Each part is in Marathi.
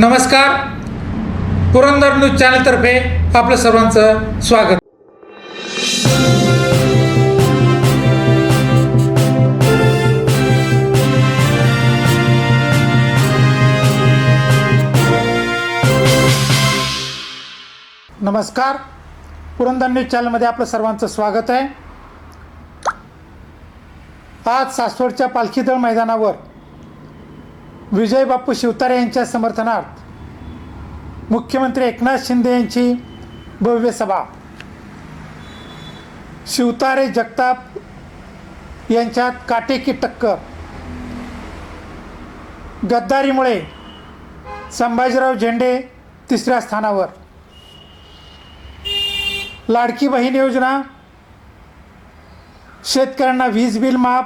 नमस्कार. पुरंदर न्यूज चॅनलतर्फे आपलं सर्वांचं स्वागत. नमस्कार. पुरंदर न्यूज चॅनलमध्ये आपलं सर्वांचं स्वागत आहे. आज सासवडच्या पालखीदळ मैदानावर विजय बापू शिवतारे यांच्या समर्थनार्थ मुख्यमंत्री एकनाथ शिंदे यांची भव्य सभा. शिवतारे जगताप यांच्यात काटेकी टक्कर. गद्दारीमुळे संभाजीराव झेंडे तिसऱ्या स्थानावर. लाडकी बहीण योजना. शेतकऱ्यांना वीज बिल माफ.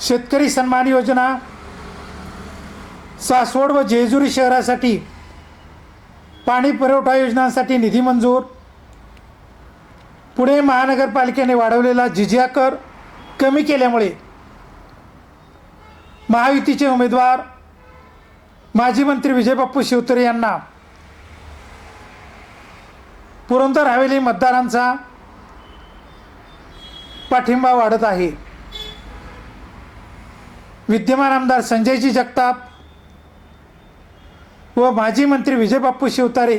शेतकरी सन्मान योजना सासवड व जेजुरी शहरासाठी पाणी पुरवठा योजनांसाठी निधी मंजूर. पुणे महानगरपालिकेने वाढवलेला जिजिया कर कमी केल्यामुळे महायुतीचे उमेदवार माजी मंत्री विजयबाप्पू शिवतरे यांना पुरंदर हवेली मतदारांचा पाठिंबा वाढत आहे. विद्यमान आमदार संजयजी जगताप व माजी मंत्री विजयबापू शिवतारे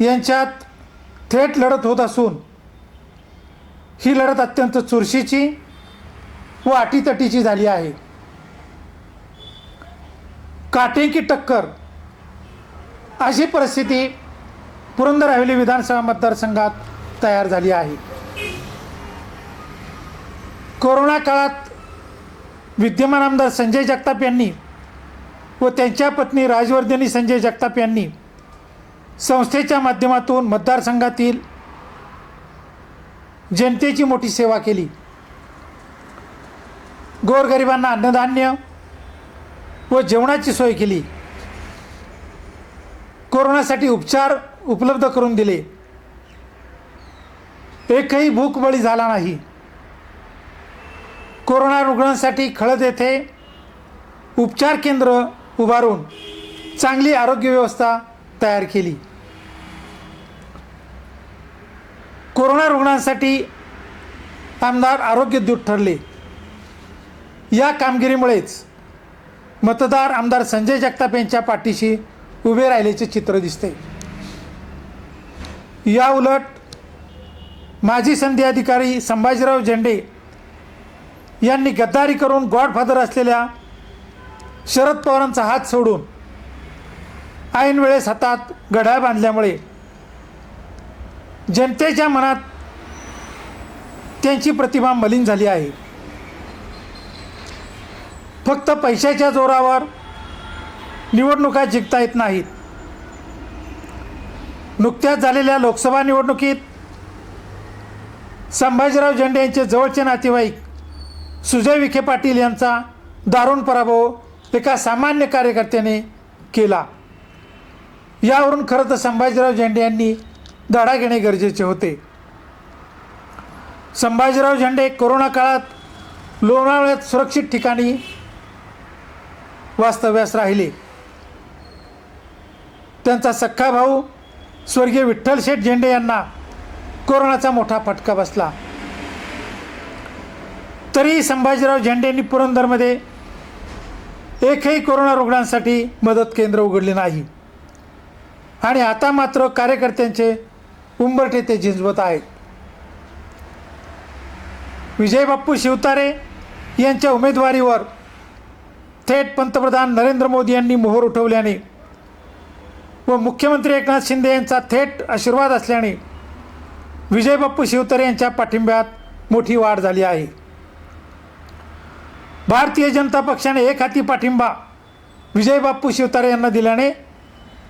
यांच्यात थेट लढत होत असून ही लढत अत्यंत चुरशीची व अटीतटीची झाली आहे. काटेकी टक्कर अशी परिस्थिती पुरंदर हवेली विधानसभा मतदारसंघात तयार झाली आहे. कोरोना काळात विद्यमान आमदार संजय जगताप यांनी व त्यांच्या पत्नी राजवर्धिनी संजय जगताप यांनी संस्थेच्या माध्यमातून मतदारसंघातील जनतेची मोठी सेवा केली. गोरगरिबांना अन्नधान्य व जेवणाची सोय केली. कोरोनासाठी उपचार उपलब्ध करून दिले. एकही भूकबळी झाला नाही. कोरोना रुग्णांसाठी खळद येथे उपचार केंद्र उभारून चांगली आरोग्य व्यवस्था तयार केली. कोरोना रुग्णांसाठी आमदार आरोग्यदूत ठरले. या कामगिरीमुळेच मतदार आमदार संजय जगताप यांच्या पाठीशी उभे राहिल्याचे चित्र दिसते. या उलट माजी संधी अधिकारी संभाजीराव झेंडे यांनी गद्दारी करून गॉडफादर असलेल्या शरद पवारांचा हात सोडून ऐन वेळेस हातात गढा बांधल्यामुळे जनतेच्या मनात त्यांची प्रतिमा मलिन झाली आहे. फक्त पैशाच्या जोरावर निवडणुका जिंकता येत नाहीत. नुकत्याच झालेल्या लोकसभा निवडणुकीत संभाजीराव झेंडे यांचे जवळचे नातेवाईक सुजय विखे पाटील यांचा दारुण पराभव एका सामान्य कार्यकर्त्याने केला. यावरून खरं तर संभाजीराव झेंडे यांनी धडा घेणे गरजेचे होते. संभाजीराव झेंडे कोरोना काळात लोणावळ्यात सुरक्षित ठिकाणी वास्तव्यास राहिले. त्यांचा सख्खा भाऊ स्वर्गीय विठ्ठल शेठ झेंडे यांना कोरोनाचा मोठा फटका बसला. तरी संभाजीराव झेंडे यांनी पुरंदरमध्ये एकही कोरोना रुग्णांसाठी मदत केंद्र उघडले नाही. आणि आता मात्र कार्यकर्त्यांचे उंबरठे ते झिंजवत आहेत. विजयबाप्पू शिवतारे यांच्या उमेदवारीवर थेट पंतप्रधान नरेंद्र मोदी यांनी मोहर उठवल्याने व मुख्यमंत्री एकनाथ शिंदे यांचा थेट आशीर्वाद असल्याने विजयबाप्पू शिवतारे यांच्या पाठिंब्यात मोठी वाढ झाली आहे. भारतीय जनता पक्षाने एक हाती पाठिंबा विजयबाप्पू शिवतारे यांना दिल्याने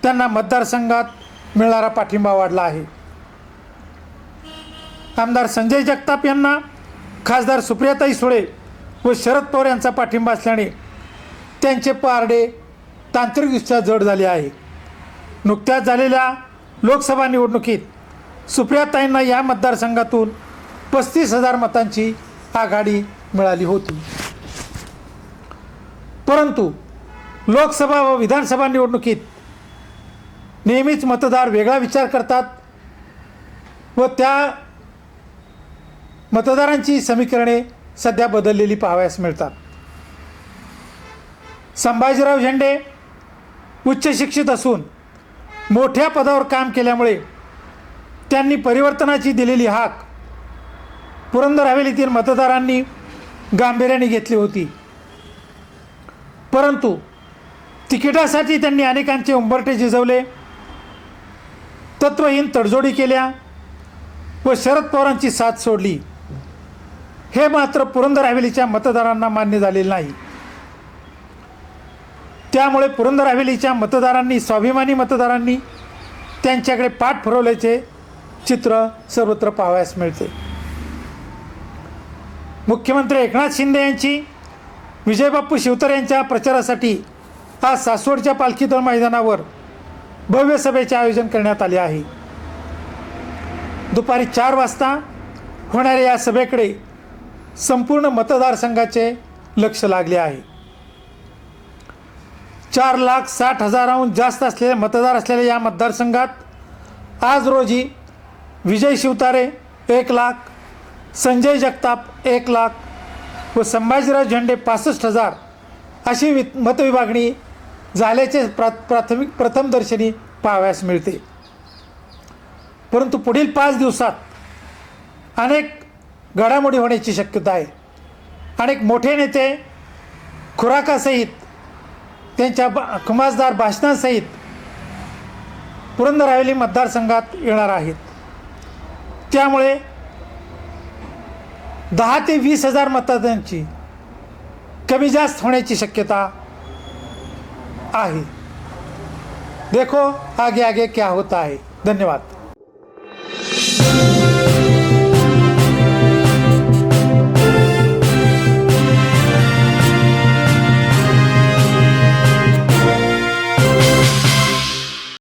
त्यांना मतदारसंघात मिळणारा पाठिंबा वाढला आहे. आमदार संजय जगताप यांना खासदार सुप्रियाताई सुळे व शरद पवार यांचा पाठिंबा असल्याने त्यांचे पारडे तांत्रिकदृष्ट्या जड झाले आहे. नुकत्याच झालेल्या लोकसभा निवडणुकीत सुप्रियाताईंना या मतदारसंघातून पस्तीस हजार मतांची आघाडी मिळाली होती. परंतु लोकसभा व विधानसभा निवडणुकीत नेहमीच मतदार वेगळा विचार करतात व त्या मतदारांची समीकरणे सध्या बदललेली पाहावयास मिळतात. संभाजीराव झेंडे उच्च शिक्षित असून मोठ्या पदावर काम केल्यामुळे त्यांनी परिवर्तनाची दिलेली हाक पुरंदर हवेलीतील मतदारांनी गांभीर्याने घेतली होती. परंतु तिकिटासाठी त्यांनी अनेकांचे उंबरटे झिजवले तत्वहीन तडजोडी केल्या व शरद पवारांची साथ सोडली. हे मात्र पुरंदर हवेलीच्या मतदारांना मान्य झालेले नाही. त्यामुळे पुरंदर हवेलीच्या मतदारांनी स्वाभिमानी मतदारांनी त्यांच्याकडे पाठ फिरवल्याचे चित्र सर्वत्र पाहावयास मिळते. मुख्यमंत्री एकनाथ शिंदे यांची विजयबाप्पू शिवतर यांच्या प्रचारासाठी आज सासवडच्या पालखीदळ मैदानावर भव्य सभेचे आयोजन करण्यात आले आहे. दुपारी चार वाजता होणाऱ्या या सभेकडे संपूर्ण मतदारसंघाचे लक्ष लागले आहे. चार लाख साठ हजाराहून जास्त असलेले मतदार असलेल्या या मतदारसंघात आज रोजी विजय शिवतारे एक लाख संजय जगताप एक लाख व संभाजीराव झेंडे पासष्ट हजार अशी वि मतविभागणी झाल्याचे प्रा प्राथमिक प्रथमदर्शनी पाहावयास मिळते. परंतु पुढील पाच दिवसात अनेक घडामोडी होण्याची शक्यता आहे. अनेक मोठे नेते खुराकासहित त्यांच्या बा खुमासदार भाषणांसहित पुरंदर हवेली मतदारसंघात येणार आहेत. त्यामुळे दहा ते वीस हजार मतदारांची कमी जास्त होण्याची शक्यता आहे. देखो आगे आगे क्या होता है. धन्यवाद.